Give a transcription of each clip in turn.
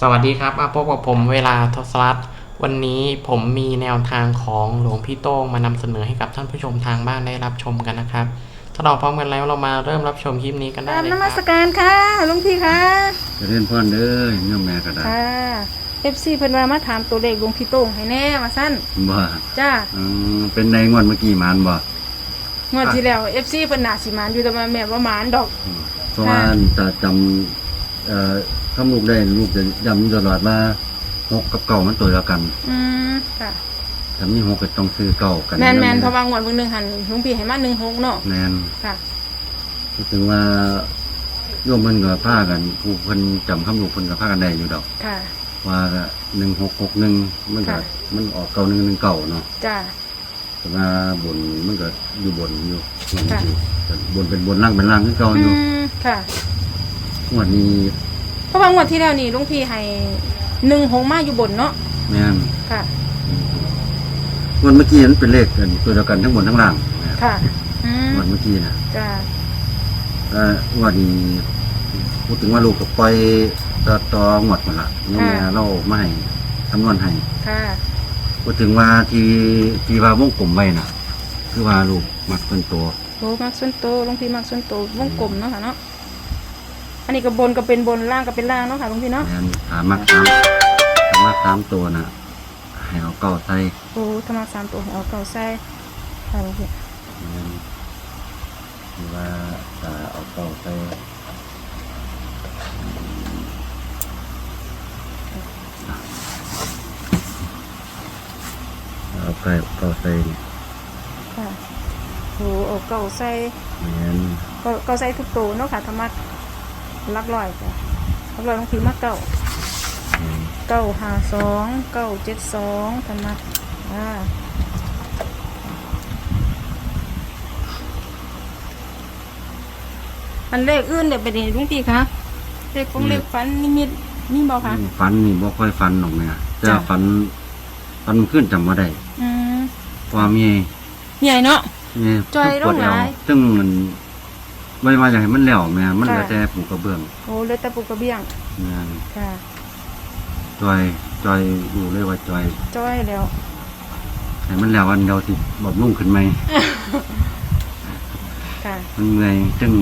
สวัสดีครับมาพบกับผมเวลาทศรัตน์วันนี้ผมมีแนวทางของหลวงพี่โต้งมานำเสนอให้กับท่านผู้ชมทางบ้านได้รับชมกันนะครับ ถ้าเราพร้อมกันแล้วเรามาเริ่มรับชมคลิปนี้กันได้ตามเลยนคมัรัสบการค่ะหลุงพี่ค่ะจะเล่นพ่อนเด้อโยมแม่ก็ได้ค่ะเอฟซีเพิ่นว่ามาถามตัวเลขหลุงพี่โต้งให้แน่มาสั้นบ่จ้าอืมเป็นในงวดเมื่อกี้หมานบ่งวดที่แล้วเอฟซีเพิ่นน่าสิมานอยู่แต่ว่าแม่ว่าหมานดอกอืมเพราะว่าจะจำเอ่อ คำลูกได้ลูกจะจำอยู่ตลอดว่าหกกับเก่ามันตัวเดียวกันอืมค่ะถ้ามีหกก็ต้องซื้อเก่ากันแม่นแม่นเพราะว่างวดเบิ่งหนึงหันหลุงพี่ให้มา16เนาะแม่นค่ะ ก็ถึงว่าโยมมันก็พากันผู้เพิ่นจำคำลูกเพิ่นก็พากันได้อยู่ดอก ค่ะ ว่าหนึ่งหกหกหนึ่งมันก็ค่ะ มันออกเก่าหนึ่งหนึ่งเก่าเนาะจ้า แต่ว่าบนมันก็อยู่บนอยู่ค่ะ แต่บนเป็นบนล่างเป็นล่างคือเก่าอือยู่มค่ะ งวดนี้ เพราะว่างวดที่แล้วนี่หลุงพี่ให้16มาอยู่บนเนาะแม่นค่ะวันเมื่อกี้นั้นเป็นเลขกันตัวเดียวกันทั้งบนทั้งล่างนะค่ะอืมวันเมื่อกี้นะจ้าเอ่อวันนี้พูดถึงว่าลูกกับปล่อยต่อต่อหมดหมดละนี่แม่เราไม่ให้คำนวณให้ค่ะพูดถึงว่าที่ที่ว่าวงกลมไว้น่ะ คือว่าลูกมักเป็นตัวโอ้มักส่วนโตหลุงพี่มักส่วนโตวงกลมเนาะค่ะเนาะ อันนี้ก็บนก็เป็นบนล่างก็เป็นล่างเนาะค่ะหลุงพี่เนาะแทนถามมักสามถามมักสามตัวน่ะให้เอาเก้าใส่โอ้ธรรมะสามตัวเอาเก่าใส่ค่ะหลวงพี่แม่นคือว่าจะเอาเก้าใส่เอาไก่เก้าใส่นี่ค่ะโอ้เอาเก่าใส่แม่นเก่าเก่าใส่ทุกตัวเนาะค่ะธรรมะ ลักลอยจ้ะลักลอยหลวงพี่มาเก่าแม่นเก้าห้าสองเก้าเจ็ดสองธรรมะอ่าอันเลขอื่นเดี๋ยวไปดีหลุงพี่คะเลขของเลขฟันนิมิตนี่บอกค่ะฝันนี่บ่ค่อยฝันหรอกแม่แต่จ้ะฝันฝันมันขึ้นจำบ่ได้อืมเพราะว่ามีใหญ่เนาะมีจอยปวดโรคหเอวลายซึ่งมัน ไม่ว่าอย่างให้มันแล้วแม่มันค่ะเหลือแต่ปูกระเบื้องโอ้เลยตะปูกระเบี้ยงแม่นค่ะ จอยจอยอยู่เลยว่าจอยจ้อยแล้วให้มันแล้ววันเดียวสิบำรุงขึ้นไหมค่ะ มันเมื่อยซึ่ง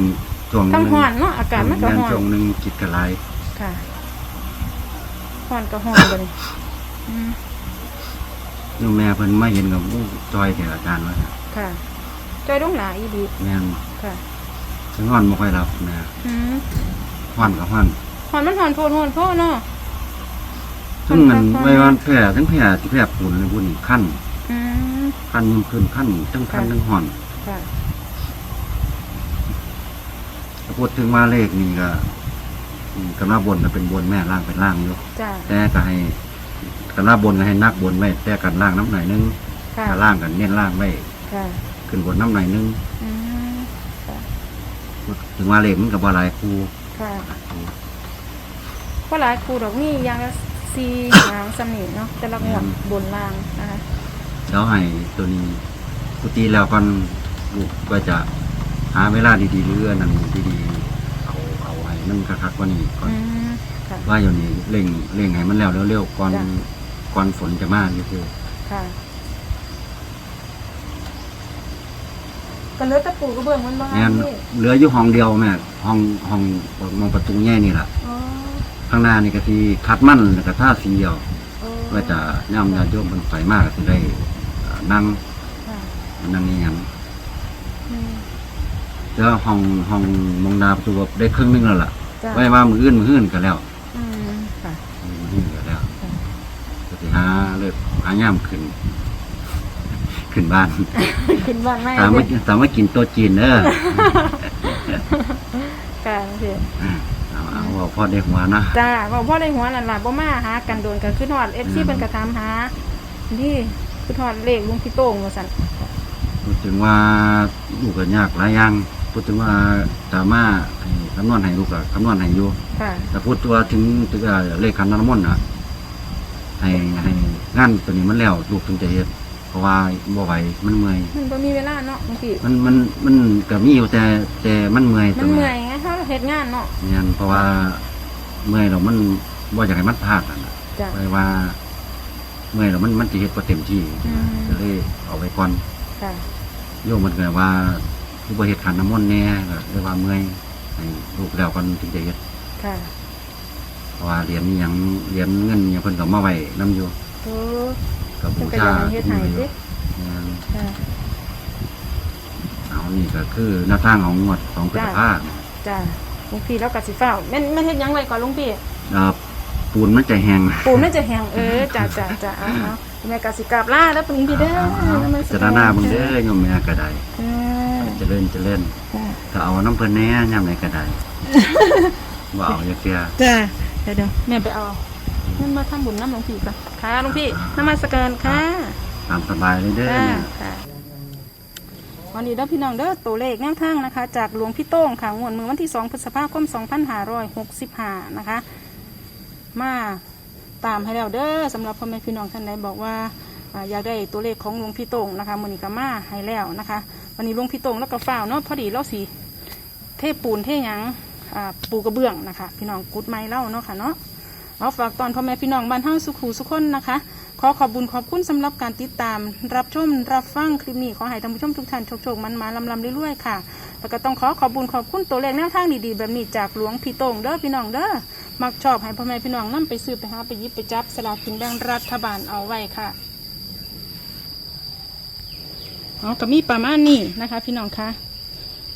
ช่วงหทั้งนึงห่อนเนาะอากาศมันก็แม่นห่อนช่วงหนึงกิดกระไรค่ะห่อนก็ห่อนเลยอืมโยมแม่เพิ่นมาเห็นกับอู้จอยแต่อาจารย์ว่าค่ะจ้อยลงหลายอีดีแม่นค่ะถึง นอนบ่ค่อยหลับแม่อืมฮ้อนกับฮ้อนห่อนมันห่อนโพดห่อนโพดเนาะซึ่งมันฮ้อนไม่ว่าแผลทั้งแผลที่แผลปุ่นเลยพุ่นนี่ขั้นอืมขั้นยิ่งขึ้นขั้นทั้งขั้นค่ะทั้งห่อนค่ะถ้าพูดถึงว่าเลขนี่ก็อืมกำลังบนก็เป็นบนแม่ล่างเป็นล่างอยู่จ้าแต่ก็ให้กำลังบนก็ให้นักบนไว้แต่กันล่างน้ำหน่อยนึงค่ะ ถ้าล่างกันเน้นล่างไว้ค่ะขึ้นบนน้ำหน่อยนึง อืมค่ะ ถึงว่าเลขมันก็บ่หลายคู่ค่ะก็หลายครูดอกนี่อยางละสี่หางสำนีเนาะแต่ละงวดบนล่างนะคะแล้วให้ตัวนี้ปกติแล้วกันลูกก็จะหาเวลาดีๆหรืออันนั้นดีๆเอาเอาให้มันคักๆกว่านี้ก่อนอืมค่ะว่าอยู่นี่เร่งเร่งให้มันแล้วเร็วๆก่อนจ้ะก่อนฝนจะมานี่คือค่ะ ก็เหลือแต่ปูกระเบื้องมันบ้างแม่นพี่เหลืออยู่ห้องเดียวแม่ห้องห้องมองประตูแง่นี่แหละอ๋อข้างหน้านี่ก็ที่คัดมั่นแล้วก็ท่าสีเดียวโอ้ก็จะย่ำญาติโยมมันไฟมากก็จะได้เอ่อนั่งค่ะนั่งนี่ยังอืมแล้วห้องห้องมองดาประตูได้ครึ่งหนึงแล้วล่ะ จ้ะไว้ว่ามืออื่นมืออื่นก็แล้วอืมค่ะ มืออื่นก็แล้วค่ะก็สิหาเลิกหาย่ำขึ้น ขึ้นบ้านขึ้นบ้านไม่ตามเลว่ายตามว่ากินโตัวจีนเด้อค่ะพี่เอาเอาเอาพอได้หัวนะจ้าบอกพ่อได้หัวนั่นล่ะบ่มาหากันโดนกันคือฮอด FC เพิ่นก็ถามหานี่คือฮอดเลขลุงพี่โต้งว่าซั่นพูดถึงว่าลูกก็ยากหลายอย่างพูดถึงว่าสามารถให้คำนวณให้ลูกก็คำนวณให้อยู่ค่ะแต่พูดตัวถึงถึงว่าเลขคันน้ำมนต์อะให้ให้งานตัวนี้มันแล้วลูกถึงจะเฮ็ดเพ ราะว่าบ่ไหวมันเมื่อยมันบ่มีเวลาเนาะบางทีมันมันมันก็มีอยู่แต่แต่มันเมื่อยมัตันวเมื่นี้อยไงเฮาเฮ็ดงานเนาะเนี่ยเพราะว่าเมื่อยแล้วมันบ่อยากให้มันพลาดนั่นน่ะจ้ะไว้ว่า เมื่อยแล้วมันมันสิเฮ็ดบ่เต็มที่อืม ก็เลยเอาไว้ก่อนค่ะโยมมันก็ว่าผู้บ่เฮ็ดขันน้ำมนต์แน่ก็เลยว่าเมื่อยให้ลูกแล้วก่อนถึงจะเฮ็ดค่ะเพราะว่าเหรียญนี่หยังเหรียญเงินนี่เพิ่นก็มาไว้นํอยู่โอ้ ก็เพิ่บูนก็ชาอยากให้เฮ็ดให้อยู่สิแม่นค่ะเอานี่ก็คือหน้าทางของงวดของพฤษภาจ้ะหลุงพี่แล้วก็สิฟ้าวแม่นแม่นเฮ็ดหยังไว้ก่อนหลุงพี่เอ่อปูนมันจะแห้งปูนน่าจะแห้งเออจ้ะจ้ะจ้ะเอาเอาแม่ก็สิกราบลาแล้วปรุงพี่เด้อพิจารณาเบิ่งเด้อโยมแม่ก็ได้เออเจริญเจริญจ้ะถ้าเอาน้ำเพิ่นแหน่ยามไหนก็ได้บ่เอาอย่าเสีย จ้ะเดี๋ยวเดี๋ยวแม่ไปเอา เงินมาทำบุญน้ำหลวงพี่ก่อนค่ะหลวงพี่นมัสการค่ะตามสบายเลยเด้อค่ะแม่ค่ะวันนี้เด้อพี่น้องเด้อตัวเลขแนวทางนะคะ จากหลวงพี่โต้งค่ะงวดมือวันที่2พฤษภาคม2565นะคะ มาตามให้แล้วเด้อสำหรับพ่อแม่พี่น้องท่านใดบอกว่าอ่าอยากได้ตัวเลขของหลวงพี่โต้งนะคะมือนี้ก็มาให้แล้วนะคะ วันนี้หลวงพี่โต้งแล้วก็ฝ้าวเนาะพอดีเราสีเทปูนเทหยังอ่าปูกระเบื้องนะคะ พี่น้องกุดไม้เล่าเนาะค่ะเนาะ เอาฝากตอนพ่อแม่พี่น้องบ้านเฮาสุขูสุขคนนะคะ ขอขอบบุญขอบคุณสำหรับการติดตาม รับชมรับฟังคลิปนี้ขอให้ท่านผู้ชมทุกท่านโชคโชคมันมาลำลำเรื่อยๆค่ะแล้วก็ต้องขอขอบบุญขอบคุณตัวเลขแนวทางดีๆ แบบนี้จากหลวงพี่โต้งเด้อพี่น้องเด้อมักชอบให้พ่อแม่พี่น้องนํไปซื้อไปหาไปยิบไปจับสลากกินแบ่งรัฐบาลเอาไว้ค่ะเอาก็มีประมาณนี้นะคะ พี่น้องคะ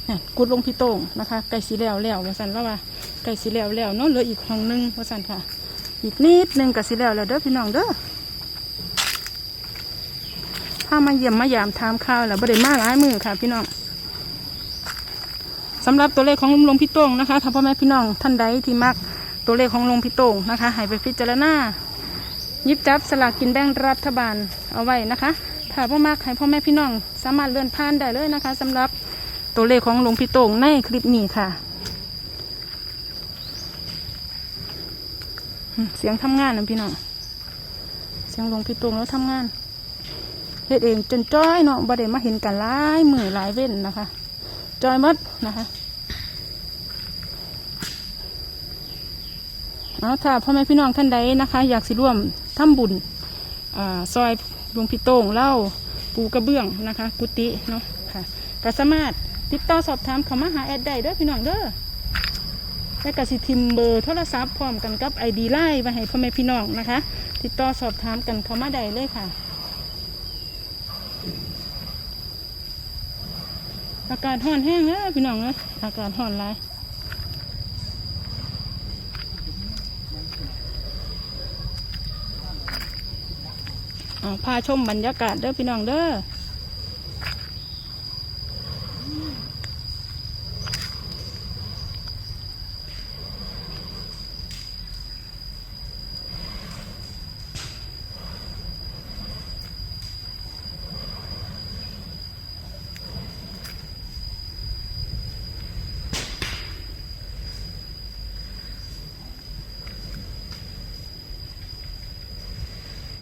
น่ะกุดลงพี่โต้งนะคะไก่สีแล้วแล้วว่าสันแล้วว่าไก่สีแล้วแล้วเนาะเหลืออีกห้องนึงว่าสันค่ะ อีกนิดหนึงกับสีแล้วแล้วเด้อพี่น้องเด้อถ้ามาเยี่ยมมายามถามข่าวแล้วบริมาหลายมือค่ะพี่น้องสำหรับตัวเลขของลวงลงพี่โต้งนะคะถ้าพ่อแม่พี่น้องท่านใดที่มักตัวเลขของลวงพี่โต้งนะคะให้ไปพิจารณาหยิบจับสลากกินแบ่งรัฐบาลเอาไว้นะคะถ้าพ่อมักให้พ่อแม่พี่น้องสามารถเลื่อนผ่านได้เลยนะคะสำหรับตัวเลขของลวงพี่โต้งในคลิปนี้ค่ะอืม เสียงทำงานนะพี่น้องเสียงหลวงพี่โต้งแล้วทำงานเฮ็ดเองจนจ้อยเนาะบ่ได้มาเห็นกันหลายมือหลายเว้นนะคะจ้อยหมดนะคะเอาถ้าพ่อแม่พี่น้องท่านใดนะคะ อยากสิร่วมทำบุญอ่าซอยหลวงพี่โต้งเล่าปูกระเบื้องนะคะ กุฏิเนาะค่ะก็สามารถติดต่อสอบถามเขามาหาแอดได้เด้อพี่น้องเด้อ และกสิทิมเบอร์โทรศัพท์พร้อมกันกับไอดีไลน์ไว้ให้พ่อแม่พี่น้องนะคะ ติดต่อสอบถามกันเข้ามาได้เลยค่ะ อากาศห่อนแห้งเอ้อพี่น้องเอ้ยอากาศห่อนหลายพาชมบรรยากาศเด้อพี่น้องเด้อ